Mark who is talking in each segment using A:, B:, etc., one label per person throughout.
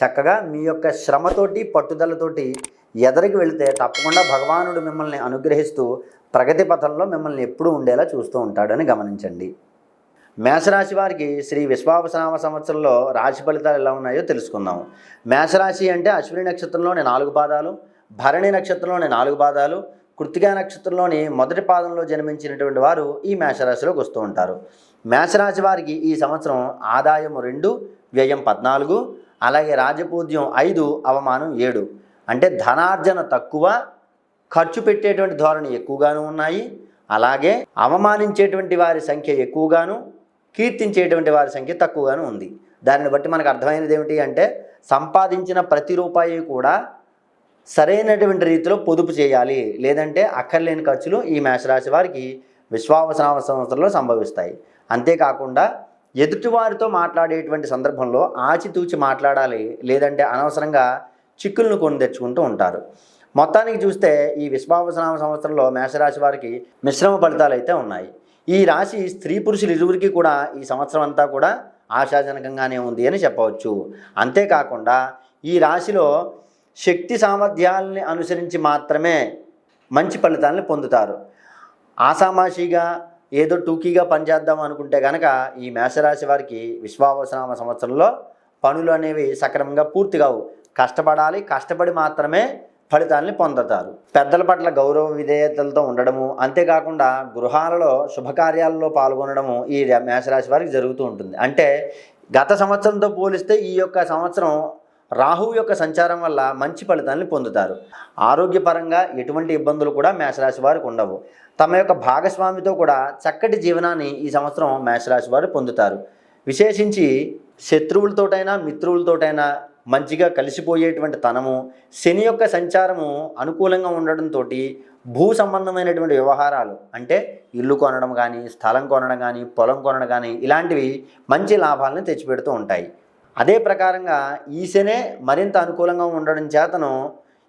A: చక్కగా మీ యొక్క శ్రమతోటి పట్టుదలతోటి ఎదరికి వెళితే తప్పకుండా భగవానుడు మిమ్మల్ని అనుగ్రహిస్తూ ప్రగతి పథంలో మిమ్మల్ని ఎప్పుడూ ఉండేలా చూస్తూ ఉంటాడని గమనించండి. మేషరాశి వారికి శ్రీ విశ్వావసనామ సంవత్సరంలో రాశి ఫలితాలు ఎలా ఉన్నాయో తెలుసుకుందాం. మేషరాశి అంటే అశ్విని నక్షత్రంలోని నాలుగు పాదాలు భరణి నక్షత్రంలోని నాలుగు పాదాలు కృతికా నక్షత్రంలోని మొదటి పాదంలో జన్మించినటువంటి వారు ఈ మేషరాశిలోకి వస్తూ ఉంటారు. మేషరాశి వారికి ఈ సంవత్సరం ఆదాయం రెండు వ్యయం పద్నాలుగు అలాగే రాజపూజ్యం ఐదు అవమానం ఏడు. అంటే ధనార్జన తక్కువ ఖర్చు పెట్టేటువంటి ధోరణి ఎక్కువగాను ఉన్నాయి. అలాగే అవమానించేటువంటి వారి సంఖ్య ఎక్కువగాను కీర్తించేటువంటి వారి సంఖ్య తక్కువగాను ఉంది. దానిని బట్టి మనకు అర్థమైనది ఏమిటి అంటే సంపాదించిన ప్రతి రూపాయి కూడా సరైనటువంటి రీతిలో పొదుపు చేయాలి. లేదంటే అక్కర్లేని ఖర్చులు ఈ మేషరాశి వారికి విశ్వావసనావ సంవత్సరంలో సంభవిస్తాయి. అంతేకాకుండా ఎదుటివారితో మాట్లాడేటువంటి సందర్భంలో ఆచితూచి మాట్లాడాలి లేదంటే అనవసరంగా చిక్కులను కొని తెచ్చుకుంటూ ఉంటారు. మొత్తానికి చూస్తే ఈ విశ్వావసనామ సంవత్సరంలో మేషరాశి వారికి మిశ్రమ ఫలితాలు అయితే ఉన్నాయి. ఈ రాశి స్త్రీ పురుషులు ఇరువురికి కూడా ఈ సంవత్సరం అంతా కూడా ఆశాజనకంగానే ఉంది అని చెప్పవచ్చు. అంతేకాకుండా ఈ రాశిలో శక్తి సామర్థ్యాలని అనుసరించి మాత్రమే మంచి ఫలితాలను పొందుతారు. ఆసామాషిగా ఏదో టూకీగా పనిచేద్దాం అనుకుంటే కనుక ఈ మేషరాశి వారికి విశ్వావసనామ సంవత్సరంలో పనులు అనేవి సక్రమంగా పూర్తి కావు. కష్టపడాలి కష్టపడి మాత్రమే ఫలితాన్ని పొందుతారు. పెద్దల పట్ల గౌరవ విధేయతలతో ఉండడము అంతేకాకుండా గృహాలలో శుభకార్యాలలో పాల్గొనడము ఈ మేషరాశి వారికి జరుగుతూ ఉంటుంది. అంటే గత సంవత్సరంతో పోలిస్తే ఈ యొక్క సంవత్సరం రాహువు యొక్క సంచారం వల్ల మంచి ఫలితాన్ని పొందుతారు. ఆరోగ్యపరంగా ఎటువంటి ఇబ్బందులు కూడా మేషరాశి వారికి ఉండవు. తమ యొక్క భాగస్వామితో కూడా చక్కటి జీవనాన్ని ఈ సంవత్సరం మేషరాశి వారు పొందుతారు. విశేషించి శత్రువులతోటైనా మిత్రులతోటైనా మంచిగా కలిసిపోయేటువంటి తనము శని యొక్క సంచారము అనుకూలంగా ఉండడంతో భూ సంబంధమైనటువంటి వ్యవహారాలు అంటే ఇల్లు కొనడం కానీ స్థలం కొనడం కానీ పొలం కొనడం కానీ ఇలాంటివి మంచి లాభాలను తెచ్చిపెడుతూ ఉంటాయి. అదే ప్రకారంగా ఈ మరింత అనుకూలంగా ఉండడం చేతను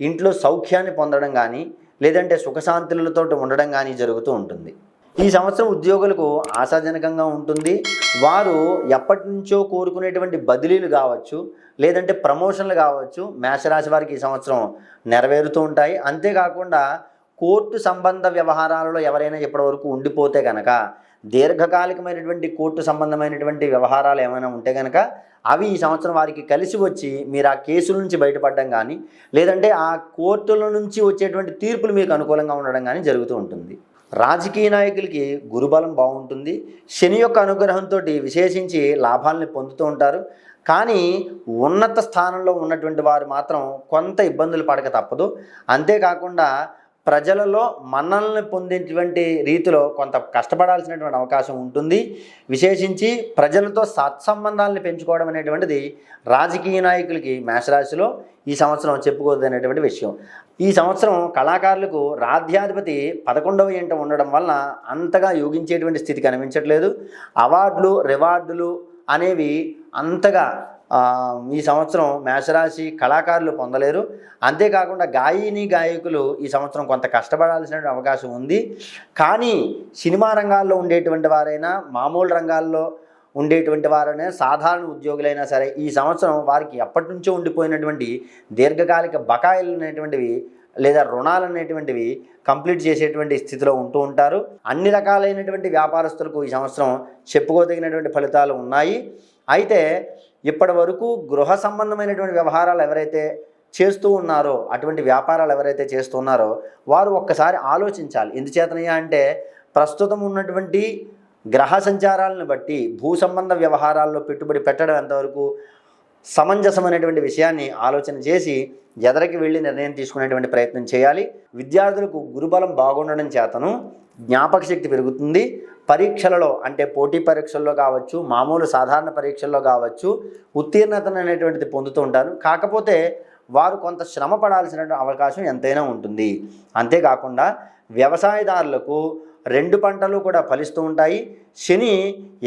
A: ఇంట్లో సౌఖ్యాన్ని పొందడం కానీ లేదంటే సుఖశాంతులతో ఉండడం కానీ జరుగుతూ ఉంటుంది. ఈ సంవత్సరం ఉద్యోగులకు ఆశాజనకంగా ఉంటుంది. వారు ఎప్పటి నుంచో కోరుకునేటువంటి బదిలీలు కావచ్చు లేదంటే ప్రమోషన్లు కావచ్చు మేషరాశి వారికి ఈ సంవత్సరం నెరవేరుతూ ఉంటాయి. అంతేకాకుండా కోర్టు సంబంధ వ్యవహారాలలో ఎవరైనా ఇప్పటివరకు ఉండిపోతే కనుక దీర్ఘకాలికమైనటువంటి కోర్టు సంబంధమైనటువంటి వ్యవహారాలు ఏమైనా ఉంటే కనుక అవి ఈ సంవత్సరం వారికి కలిసి వచ్చి మీరు ఆ కేసుల నుంచి బయటపడడం కానీ లేదంటే ఆ కోర్టుల నుంచి వచ్చేటువంటి తీర్పులు మీకు అనుకూలంగా ఉండడం కానీ జరుగుతూ ఉంటుంది. రాజకీయ నాయకులకి గురుబలం బాగుంటుంది. శని యొక్క అనుగ్రహంతో విశేషించి లాభాలని పొందుతూ ఉంటారు. కానీ ఉన్నత స్థానంలో ఉన్నటువంటి వారు మాత్రం కొంత ఇబ్బందులు పడక తప్పదు. అంతేకాకుండా ప్రజలలో మన్నలను పొందేటువంటి రీతిలో కొంత కష్టపడాల్సినటువంటి అవకాశం ఉంటుంది. విశేషించి ప్రజలతో సత్సంబంధాలను పెంచుకోవడం అనేటువంటిది రాజకీయ నాయకులకి మేషరాశిలో ఈ సంవత్సరం చెప్పుకోదనేటువంటి విషయం. ఈ సంవత్సరం కళాకారులకు రాధ్యాధిపతి పదకొండవ ఇంట ఉండడం వలన అంతగా యోగించేటువంటి స్థితి కనిపించట్లేదు. అవార్డులు రివార్డులు అనేవి అంతగా ఈ సంవత్సరం మేషరాశి కళాకారులు పొందలేరు. అంతేకాకుండా గాయని గాయకులు ఈ సంవత్సరం కొంత కష్టపడాల్సిన అవకాశం ఉంది. కానీ సినిమా రంగాల్లో ఉండేటువంటి వారైనా మామూలు రంగాల్లో ఉండేటువంటి వారైనా సాధారణ ఉద్యోగులైనా సరే ఈ సంవత్సరం వారికి ఎప్పటి నుంచో ఉండిపోయినటువంటి దీర్ఘకాలిక బకాయిలు అనేటువంటివి లేదా రుణాలు అనేటువంటివి కంప్లీట్ చేసేటువంటి స్థితిలో ఉంటూ ఉంటారు. అన్ని రకాలైనటువంటి వ్యాపారస్తులకు ఈ సంవత్సరం చెప్పుకోదగినటువంటి ఫలితాలు ఉన్నాయి. అయితే ఇప్పటి వరకు గృహ సంబంధమైనటువంటి వ్యవహారాలు ఎవరైతే చేస్తూ ఉన్నారో అటువంటి వ్యాపారాలు ఎవరైతే చేస్తున్నారో వారు ఒక్కసారి ఆలోచించాలి. ఎందుచేతనయ్యా అంటే ప్రస్తుతం ఉన్నటువంటి గ్రహ సంచారాలను బట్టి భూ సంబంధ వ్యవహారాల్లో పెట్టుబడి పెట్టడం ఎంతవరకు సమంజసమైనటువంటి విషయాన్ని ఆలోచన చేసి ఎదరికి వెళ్ళి నిర్ణయం తీసుకునేటువంటి ప్రయత్నం చేయాలి. విద్యార్థులకు గురుబలం బాగుండడం చేతను జ్ఞాపక శక్తి పెరుగుతుంది. పరీక్షలలో అంటే పోటీ పరీక్షల్లో కావచ్చు మామూలు సాధారణ పరీక్షల్లో కావచ్చు ఉత్తీర్ణతను అనేటువంటిది పొందుతూ ఉంటారు. కాకపోతే వారు కొంత శ్రమ పడాల్సిన అవకాశం ఎంతైనా ఉంటుంది. అంతేకాకుండా వ్యవసాయదారులకు రెండు పంటలు కూడా ఫలిస్తూ ఉంటాయి. శని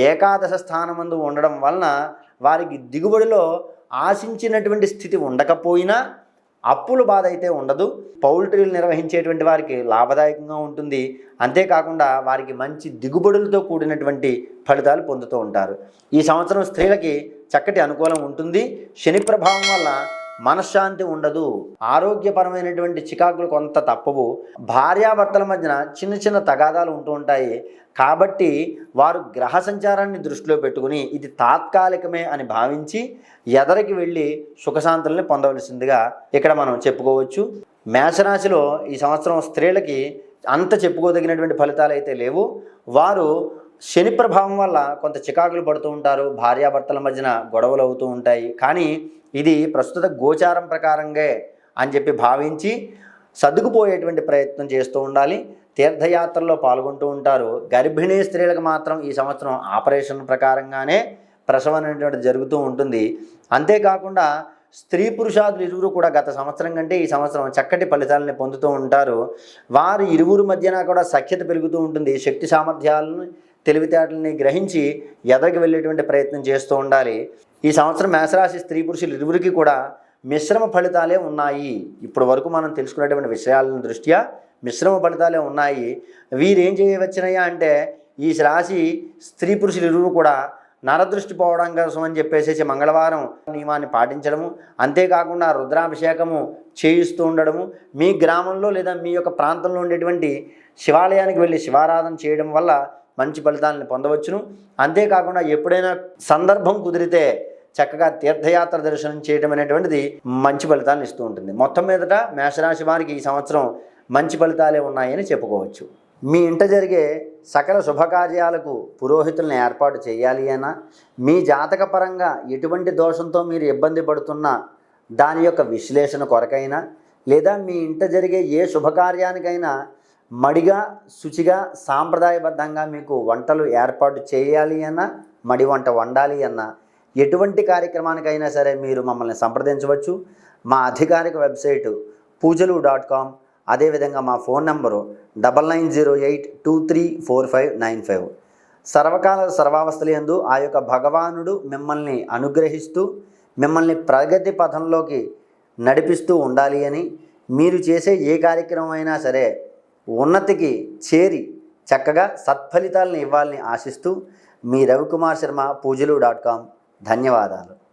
A: ఏకాదశ స్థానమందు ఉండడం వలన వారికి దిగుబడిలో ఆశించినటువంటి స్థితి ఉండకపోయినా అప్పుల బాధ అయితే ఉండదు. పౌల్ట్రీలు నిర్వహించేటువంటి వారికి లాభదాయకంగా ఉంటుంది. అంతేకాకుండా వారికి మంచి దిగుబడులతో కూడినటువంటి ఫలితాలు పొందుతూ ఉంటారు. ఈ సంవత్సరం స్త్రీలకి చక్కటి అనుకూలం ఉంటుంది. శని ప్రభావం వల్ల మనశ్శాంతి ఉండదు. ఆరోగ్యపరమైనటువంటి చికాకులు కొంత తప్పవు. భార్యాభర్తల మధ్యన చిన్న చిన్న తగాదాలు ఉంటూ ఉంటాయి. కాబట్టి వారు గ్రహ సంచారాన్ని దృష్టిలో పెట్టుకుని ఇది తాత్కాలికమే అని భావించి ఎదరికి వెళ్ళి సుఖశాంతుల్ని పొందవలసిందిగా ఇక్కడ మనం చెప్పుకోవచ్చు. మేషరాశిలో ఈ సంవత్సరం స్త్రీలకి అంత చెప్పుకోదగినటువంటి ఫలితాలు అయితే లేవు. వారు శని ప్రభావం వల్ల కొంత చికాకులు పడుతూ ఉంటారు భార్యాభర్తల మధ్యన గొడవలు అవుతూ ఉంటాయి. కానీ ఇది ప్రస్తుత గోచారం ప్రకారంగా అని చెప్పి భావించి సర్దుకుపోయేటువంటి ప్రయత్నం చేస్తూ ఉండాలి. తీర్థయాత్రల్లో పాల్గొంటూ ఉంటారు. గర్భిణీ స్త్రీలకు మాత్రం ఈ సంవత్సరం ఆపరేషన్ ప్రకారంగానే ప్రసవం అనేటువంటిది జరుగుతూ ఉంటుంది. అంతేకాకుండా స్త్రీ పురుషాదులు ఇరువురు కూడా గత సంవత్సరం కంటే ఈ సంవత్సరం చక్కటి ఫలితాలని పొందుతూ ఉంటారు. వారి ఇరువురు మధ్యన కూడా సఖ్యత పెరుగుతూ ఉంటుంది. శక్తి సామర్థ్యాలను తెలివితేటలని గ్రహించి ఎదరికి వెళ్ళేటువంటి ప్రయత్నం చేస్తూ ఉండాలి. ఈ సంవత్సరం మేషరాశి స్త్రీ పురుషులు ఇరువురికి కూడా మిశ్రమ ఫలితాలే ఉన్నాయి. ఇప్పటి వరకు మనం తెలుసుకున్నటువంటి విషయాలను దృష్ట్యా మిశ్రమ ఫలితాలే ఉన్నాయి. వీరేం చేయవచ్చినయ్యా అంటే ఈ రాశి స్త్రీ పురుషులు ఇరువురు కూడా నరదృష్టి పోవడం కోసం అని చెప్పేసి మంగళవారం నియమాన్ని పాటించడము అంతేకాకుండా రుద్రాభిషేకము చేయిస్తూ ఉండడము మీ గ్రామంలో లేదా మీ యొక్క ప్రాంతంలో ఉండేటువంటి శివాలయానికి వెళ్ళి శివారాధన చేయడం వల్ల మంచి ఫలితాలను పొందవచ్చును. అంతేకాకుండా ఎప్పుడైనా సందర్భం కుదిరితే చక్కగా తీర్థయాత్ర దర్శనం చేయడం అనేటువంటిది మంచి ఫలితాలను ఇస్తూ ఉంటుంది. మొత్తం మీదట మేషరాశి వారికి ఈ సంవత్సరం మంచి ఫలితాలే ఉన్నాయని చెప్పుకోవచ్చు. మీ ఇంట జరిగే సకల శుభకార్యాలకు పురోహితులను ఏర్పాటు చేయాలి అయినా మీ జాతక పరంగా ఎటువంటి దోషంతో మీరు ఇబ్బంది పడుతున్నా దాని యొక్క విశ్లేషణ కొరకైనా లేదా మీ ఇంట జరిగే ఏ శుభకార్యానికైనా మడిగా శుచిగా సాంప్రదాయబద్ధంగా మీకు వంటలు ఏర్పాటు చేయాలి అన్నా మడి వంట వండాలి అన్నా ఎటువంటి కార్యక్రమానికైనా సరే మీరు మమ్మల్ని సంప్రదించవచ్చు. మా అధికారిక వెబ్సైటు పూజలు డాట్ కామ్ అదేవిధంగా మా phone number double nine zero eight two three four five nine five. సర్వకాల సర్వావస్థల యందు ఆ యొక్క భగవానుడు మిమ్మల్ని అనుగ్రహిస్తూ మిమ్మల్ని ప్రగతి పథంలోకి నడిపిస్తూ ఉండాలి అని మీరు చేసే ఏ కార్యక్రమం అయినా సరే ఉన్నతికి చేరి చక్కగా సత్ఫలితాలను ఇవ్వాలని ఆశిస్తూ మీ రవికుమార్ శర్మ పూజలు డాట్ కామ్. ధన్యవాదాలు.